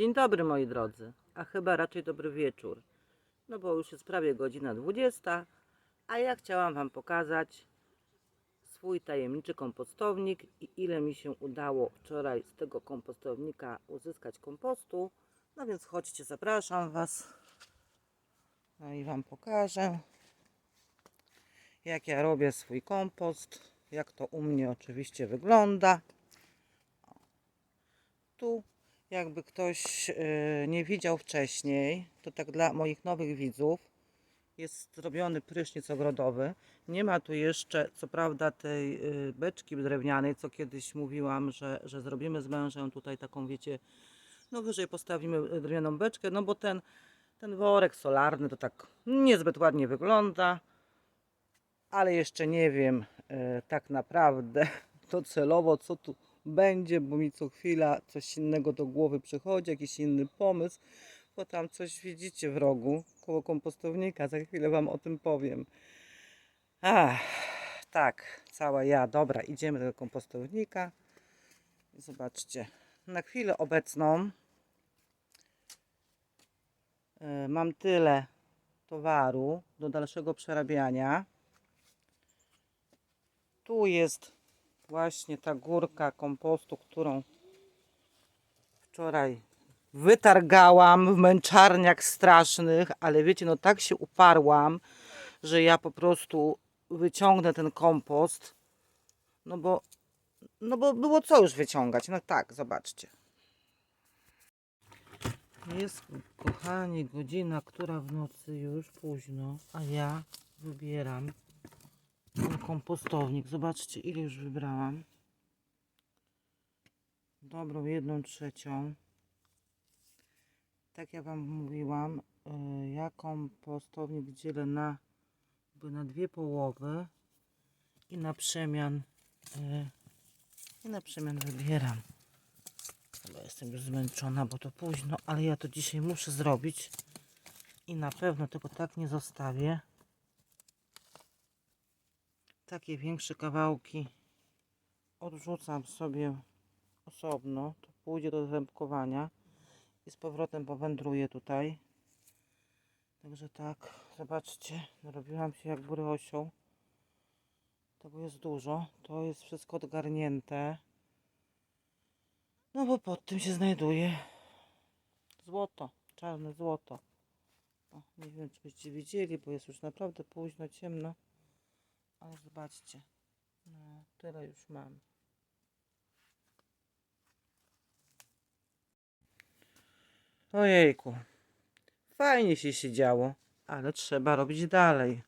Dzień dobry moi drodzy, a chyba raczej dobry wieczór. No bo już jest prawie godzina 20, a ja chciałam Wam pokazać swój tajemniczy kompostownik i ile mi się udało wczoraj z tego kompostownika uzyskać kompostu. No więc chodźcie, zapraszam Was. No i Wam pokażę, jak ja robię swój kompost, jak to u mnie oczywiście wygląda. Tu jakby ktoś e, nie widział wcześniej, to tak dla moich nowych widzów, jest zrobiony prysznic ogrodowy. Nie ma tu jeszcze, co prawda, tej e, beczki drewnianej, co kiedyś mówiłam, że, że zrobimy z mężem tutaj taką, wiecie, no wyżej postawimy drewnianą beczkę, no bo ten, ten worek solarny to tak niezbyt ładnie wygląda, ale jeszcze nie wiem tak naprawdę docelowo, co tu będzie, bo mi co chwila coś innego do głowy przychodzi, jakiś inny pomysł, bo tam coś widzicie w rogu koło kompostownika, za chwilę Wam o tym powiem. Ach, tak, cała ja, dobra, idziemy do kompostownika. Zobaczcie, na chwilę obecną e, mam tyle towaru do dalszego przerabiania. Tu jest właśnie ta górka kompostu, którą wczoraj wytargałam w męczarniach strasznych, ale wiecie, no tak się uparłam, że ja po prostu wyciągnę ten kompost, no bo, no bo było co już wyciągać, no tak, zobaczcie. Jest, kochani, godzina, która w nocy już późno, a ja wybieram kompostownik. Zobaczcie, ile już wybrałam. Dobrą jedną trzecią. Tak jak Wam mówiłam, y, ja kompostownik dzielę na, na dwie połowy i na przemian y, i na przemian wybieram. Chyba jestem już zmęczona, bo to późno, ale ja to dzisiaj muszę zrobić i na pewno tego tak nie zostawię takie większe kawałki odrzucam sobie osobno. To pójdzie do zębkowania i z powrotem powędruje tutaj. Także tak, zobaczcie, narobiłam się jak bury osioł. Tego jest dużo. To jest wszystko odgarnięte. No bo pod tym się znajduje złoto, czarne złoto. O, nie wiem, czy byście widzieli, bo jest już naprawdę późno, ciemno. Ale zobaczcie. No, tyle już mam. Ojejku. Fajnie się siedziało, ale trzeba robić dalej.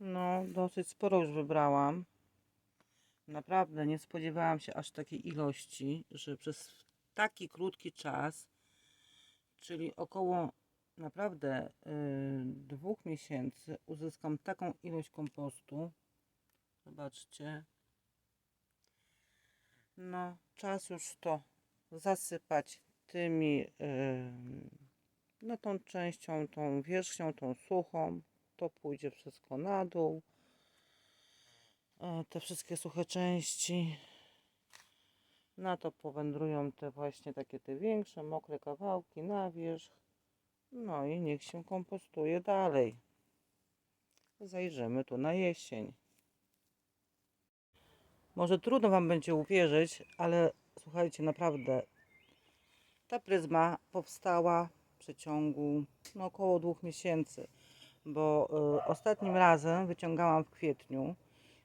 No, dosyć sporo już wybrałam. Naprawdę nie spodziewałam się aż takiej ilości, że przez taki krótki czas, czyli około naprawdę y, dwóch miesięcy, uzyskam taką ilość kompostu. Zobaczcie. No, czas już to zasypać tymi, y, no tą częścią, tą wierzchnią, tą suchą. To pójdzie wszystko na dół te wszystkie suche części. Na to powędrują te właśnie takie te większe, mokre kawałki na wierzch. No i niech się kompostuje dalej. Zajrzymy tu na jesień. Może trudno Wam będzie uwierzyć, ale słuchajcie, naprawdę ta pryzma powstała w przeciągu no, około dwóch miesięcy, bo y, ostatnim razem wyciągałam w kwietniu.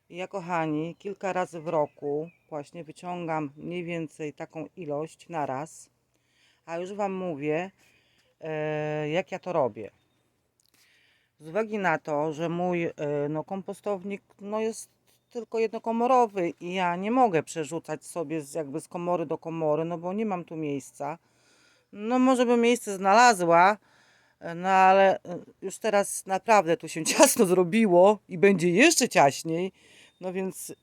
Ja, kochani, kilka razy w roku właśnie wyciągam mniej więcej taką ilość na raz. A już Wam mówię, e, jak ja to robię. Z uwagi na to, że mój e, no, kompostownik no, jest tylko jednokomorowy i ja nie mogę przerzucać sobie z, jakby z komory do komory, no bo nie mam tu miejsca. No może bym miejsce znalazła, no ale e, już teraz naprawdę tu się ciasno zrobiło i będzie jeszcze ciaśniej. No więc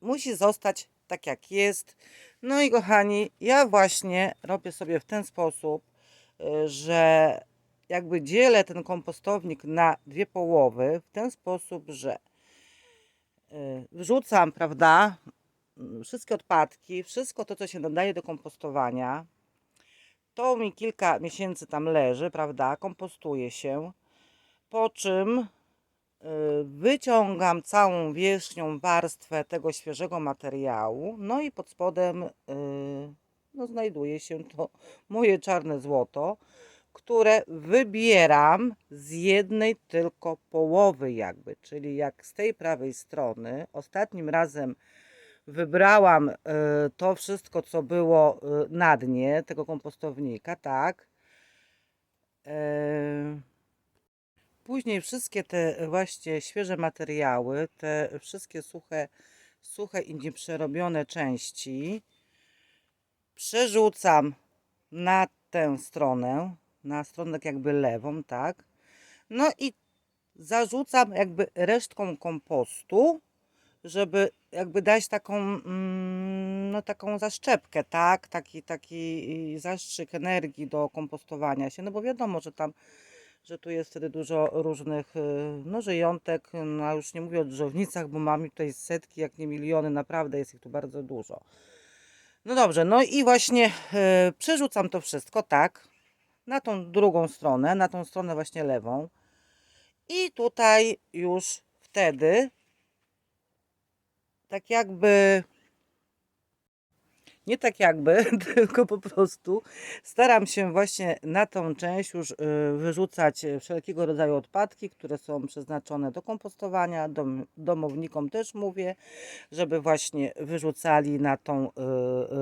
musi zostać tak jak jest. No i kochani, ja właśnie robię sobie w ten sposób, y, że jakby dzielę ten kompostownik na dwie połowy w ten sposób, że y, wrzucam, prawda, wszystkie odpadki, wszystko to, co się nadaje do kompostowania. To mi kilka miesięcy tam leży, prawda, kompostuje się. Po czym y, wyciągam całą wierzchnią warstwę tego świeżego materiału, no i pod spodem y, no, znajduje się to moje czarne złoto, które wybieram z jednej tylko połowy jakby, czyli jak z tej prawej strony ostatnim razem wybrałam y, to wszystko, co było y, na dnie tego kompostownika, tak. E, Później wszystkie te właśnie świeże materiały, te wszystkie suche, suche i nieprzerobione części przerzucam na tę stronę, na stronę tak jakby lewą, tak. No i zarzucam jakby resztką kompostu, żeby jakby dać taką, mm, no taką zaszczepkę, tak, taki, taki zastrzyk energii do kompostowania się, no bo wiadomo, że tam, że tu jest wtedy dużo różnych, y, no żyjątek, no a już nie mówię o drzewnicach, bo mam tutaj setki, jak nie miliony, naprawdę jest ich tu bardzo dużo. No dobrze, no i właśnie y, przerzucam to wszystko, tak, na tą drugą stronę, na tą stronę właśnie lewą. I tutaj już wtedy tak jakby nie tak jakby, tylko po prostu staram się właśnie na tą część już y, wyrzucać wszelkiego rodzaju odpadki, które są przeznaczone do kompostowania, dom, domownikom też mówię, żeby właśnie wyrzucali na tą y,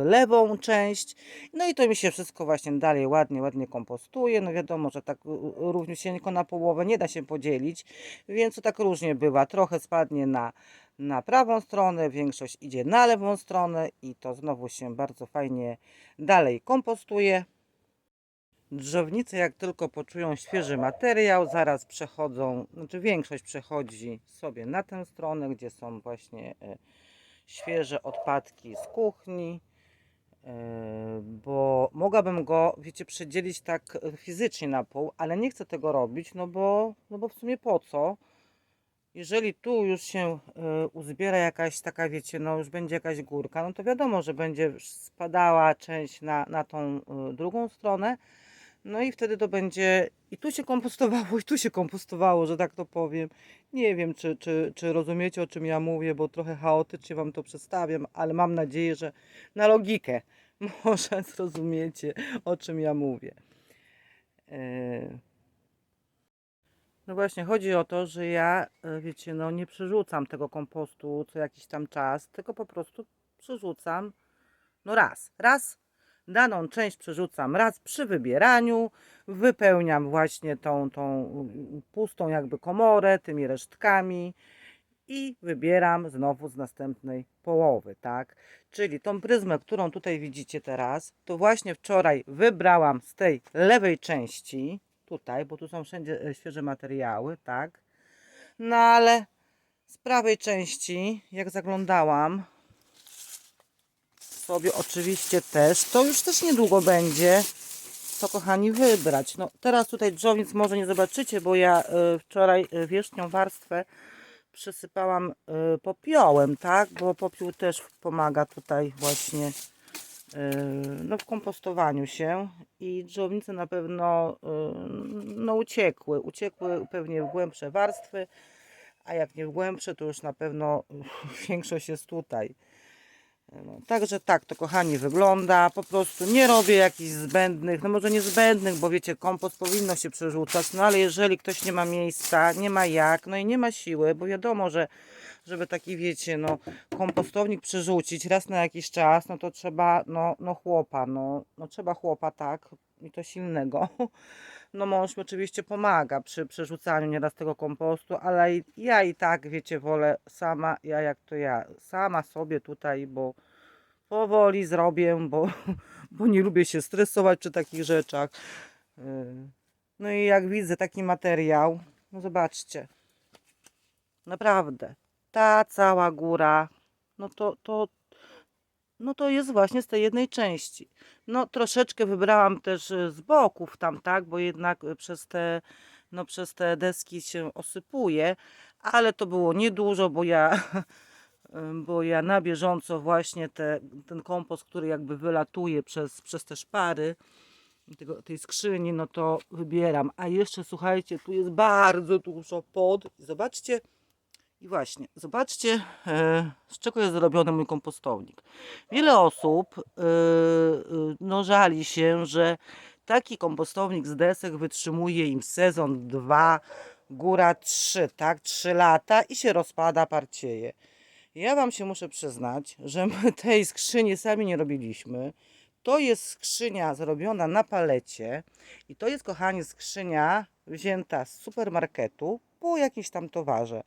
lewą część. No i to mi się wszystko właśnie dalej ładnie, ładnie kompostuje. No wiadomo, że tak y, równiusieńko na połowę nie da się podzielić, więc to tak różnie bywa. Trochę spadnie na na prawą stronę, większość idzie na lewą stronę i to znowu się bardzo fajnie dalej kompostuje. Drzewnice jak tylko poczują świeży materiał, zaraz przechodzą, znaczy większość przechodzi sobie na tę stronę, gdzie są właśnie e, świeże odpadki z kuchni, e, bo mogłabym go, wiecie, przedzielić tak fizycznie na pół, ale nie chcę tego robić, no bo, no bo w sumie po co? Jeżeli tu już się y, uzbiera jakaś taka, wiecie, no już będzie jakaś górka, no to wiadomo, że będzie spadała część na, na tą y, drugą stronę. No i wtedy to będzie i tu się kompostowało, i tu się kompostowało, że tak to powiem. Nie wiem, czy, czy, czy rozumiecie, o czym ja mówię, bo trochę chaotycznie Wam to przedstawiam, ale mam nadzieję, że na logikę może zrozumiecie, o czym ja mówię. Yy. No właśnie, chodzi o to, że ja, e, wiecie, no nie przerzucam tego kompostu co jakiś tam czas, tylko po prostu przerzucam, no raz, raz daną część przerzucam raz przy wybieraniu, wypełniam właśnie tą, tą pustą jakby komorę tymi resztkami i wybieram znowu z następnej połowy, tak? Czyli tą pryzmę, którą tutaj widzicie teraz, to właśnie wczoraj wybrałam z tej lewej części, tutaj, bo tu są wszędzie e, świeże materiały, tak. No ale z prawej części, jak zaglądałam sobie oczywiście też, to już też niedługo będzie to kochani wybrać. No teraz tutaj drzownic może nie zobaczycie, bo ja y, wczoraj y, wierzchnią warstwę przysypałam y, popiołem, tak, bo popiół też pomaga tutaj właśnie no, w kompostowaniu się i drzewnice na pewno yy, no, uciekły. Uciekły pewnie w głębsze warstwy, a jak nie w głębsze, to już na pewno większość jest tutaj. No, także tak to kochani wygląda. Po prostu nie robię jakichś zbędnych, no może nie zbędnych, bo wiecie, kompost powinno się przerzucać, no ale jeżeli ktoś nie ma miejsca, nie ma jak, no i nie ma siły, bo wiadomo, że żeby taki wiecie, no kompostownik przerzucić raz na jakiś czas, no to trzeba, no, no chłopa, no, no trzeba chłopa, tak, i to silnego. No mąż mi oczywiście pomaga przy przerzucaniu nieraz tego kompostu, ale ja i tak, wiecie, wolę sama, ja jak to ja, sama sobie tutaj, bo powoli zrobię, bo, bo nie lubię się stresować przy takich rzeczach. Yy, No i jak widzę taki materiał, no zobaczcie, naprawdę, ta cała góra, no to, to, no to jest właśnie z tej jednej części. No troszeczkę wybrałam też y, z boków tam, tak, bo jednak y, przez te, no przez te deski się osypuje, ale to było niedużo, bo ja, bo ja na bieżąco właśnie te, ten kompost, który jakby wylatuje przez, przez te szpary, tego, tej skrzyni, no to wybieram. A jeszcze słuchajcie, tu jest bardzo dużo pod. Zobaczcie, i właśnie, zobaczcie, e, z czego jest zrobiony mój kompostownik. Wiele osób e, e, no, żali się, że taki kompostownik z desek wytrzymuje im sezon, dwa, góra trzy, tak, trzy lata i się rozpada, parcieje. Ja Wam się muszę przyznać, że my tej skrzyni sami nie robiliśmy. To jest skrzynia zrobiona na palecie i to jest, kochani, skrzynia wzięta z supermarketu po jakimś tam towarze.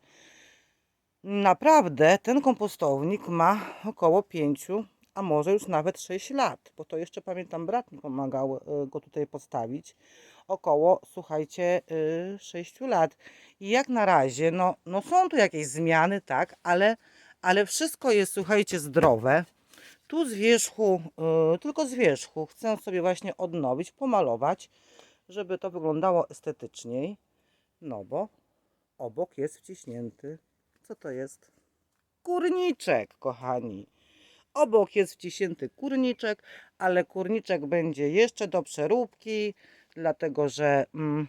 Naprawdę ten kompostownik ma około 5, a może już nawet 6 lat, bo to jeszcze pamiętam brat mi pomagał y, go tutaj postawić. Około, słuchajcie, 6 lat. I jak na razie, no, no są tu jakieś zmiany, tak, ale, ale wszystko jest, słuchajcie, zdrowe. Tu z wierzchu, y, tylko z wierzchu chcę sobie właśnie odnowić, pomalować, żeby to wyglądało estetyczniej. No bo obok jest wciśnięty co to jest? Kurniczek, kochani. Obok jest wciśnięty kurniczek, ale kurniczek będzie jeszcze do przeróbki, dlatego że mm,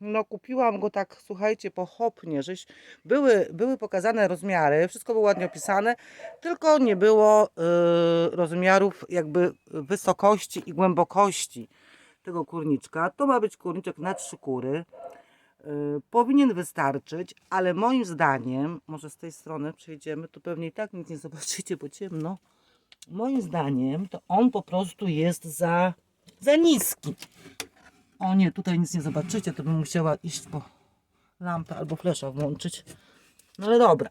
no kupiłam go tak, słuchajcie, pochopnie, żeś były, były pokazane rozmiary, wszystko było ładnie opisane, tylko nie było y, rozmiarów jakby wysokości i głębokości tego kurniczka. To ma być kurniczek na trzy kury. Y, powinien wystarczyć, ale moim zdaniem, może z tej strony przejdziemy, to pewnie i tak nic nie zobaczycie, bo ciemno. Moim zdaniem to on po prostu jest za, za niski. O nie, tutaj nic nie zobaczycie, to bym musiała iść po lampę albo flesza włączyć. No ale dobra,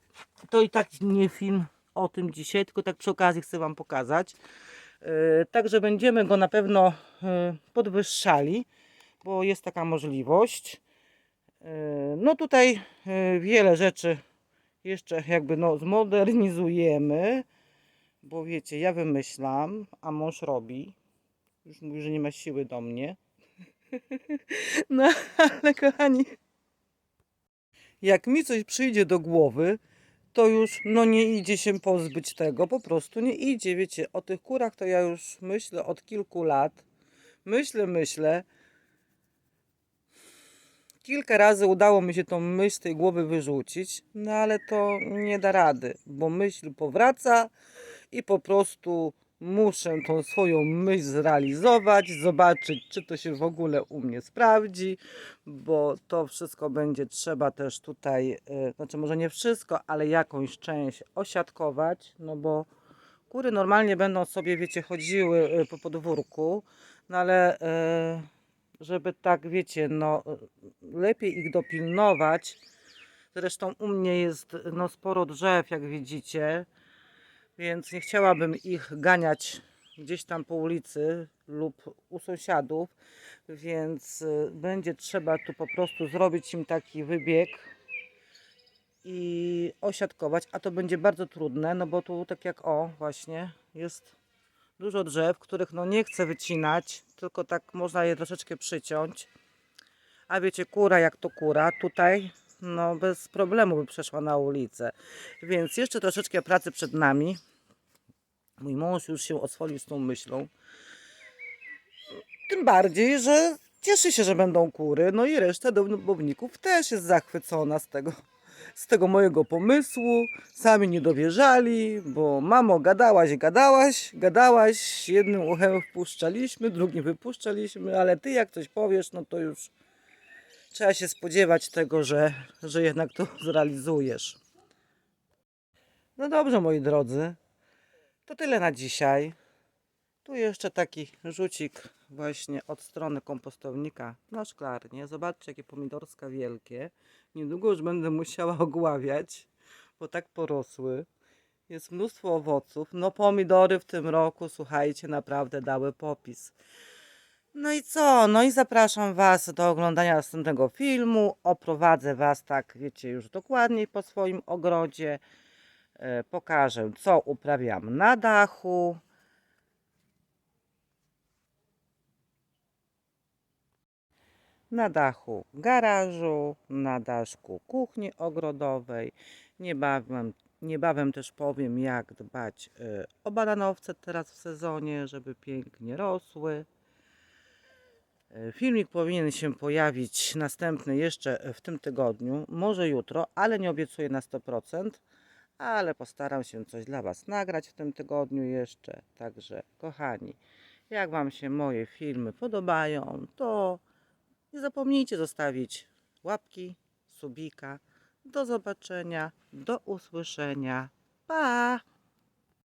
to i tak nie film o tym dzisiaj, tylko tak przy okazji chcę Wam pokazać. Yy, także będziemy go na pewno yy, podwyższali, bo jest taka możliwość. E, No tutaj e, wiele rzeczy jeszcze jakby no zmodernizujemy, bo wiecie, ja wymyślam, a mąż robi. Już mówi, że nie ma siły do mnie. No ale kochani, jak mi coś przyjdzie do głowy, to już no nie idzie się pozbyć tego, po prostu nie idzie. Wiecie, o tych kurach to ja już myślę od kilku lat. Myślę, myślę. Kilka razy udało mi się tą myśl z tej głowy wyrzucić, no ale to nie da rady, bo myśl powraca i po prostu muszę tą swoją myśl zrealizować, zobaczyć, czy to się w ogóle u mnie sprawdzi, bo to wszystko będzie trzeba też tutaj, e, znaczy może nie wszystko, ale jakąś część osiadkować, no bo kury normalnie będą sobie, wiecie, chodziły e, po podwórku, no ale e, żeby tak, wiecie, no lepiej ich dopilnować. Zresztą u mnie jest no, sporo drzew, jak widzicie, więc nie chciałabym ich ganiać gdzieś tam po ulicy lub u sąsiadów, więc y, będzie trzeba tu po prostu zrobić im taki wybieg i osiadkować, a to będzie bardzo trudne, no bo tu tak jak o, właśnie jest dużo drzew, których no nie chcę wycinać, tylko tak można je troszeczkę przyciąć. A wiecie, kura jak to kura, tutaj no bez problemu by przeszła na ulicę. Więc jeszcze troszeczkę pracy przed nami. Mój mąż już się oswolił z tą myślą. Tym bardziej, że cieszy się, że będą kury. No i reszta domowników też jest zachwycona z tego, z tego mojego pomysłu. Sami nie dowierzali, bo mamo, gadałaś, gadałaś, gadałaś. Jednym uchem wpuszczaliśmy, drugim wypuszczaliśmy, ale ty jak coś powiesz, no to już trzeba się spodziewać tego, że, że jednak to zrealizujesz. No dobrze, moi drodzy. To tyle na dzisiaj. Tu jeszcze taki rzucik właśnie od strony kompostownika na szklarnię. Zobaczcie, jakie pomidorska wielkie. Niedługo już będę musiała ogławiać, bo tak porosły. Jest mnóstwo owoców. No pomidory w tym roku, słuchajcie, naprawdę dały popis. No i co? No i zapraszam Was do oglądania następnego filmu. Oprowadzę Was tak, wiecie, już dokładniej po swoim ogrodzie. E, Pokażę, co uprawiam na dachu. Na dachu garażu, na daszku kuchni ogrodowej. Niebawem, niebawem też powiem, jak dbać y, o bananowce teraz w sezonie, żeby pięknie rosły. Y, Filmik powinien się pojawić następny jeszcze w tym tygodniu, może jutro, ale nie obiecuję na 100%, ale postaram się coś dla Was nagrać w tym tygodniu jeszcze. Także, kochani, jak Wam się moje filmy podobają, to nie zapomnijcie zostawić łapki, subika. Do zobaczenia, do usłyszenia. Pa!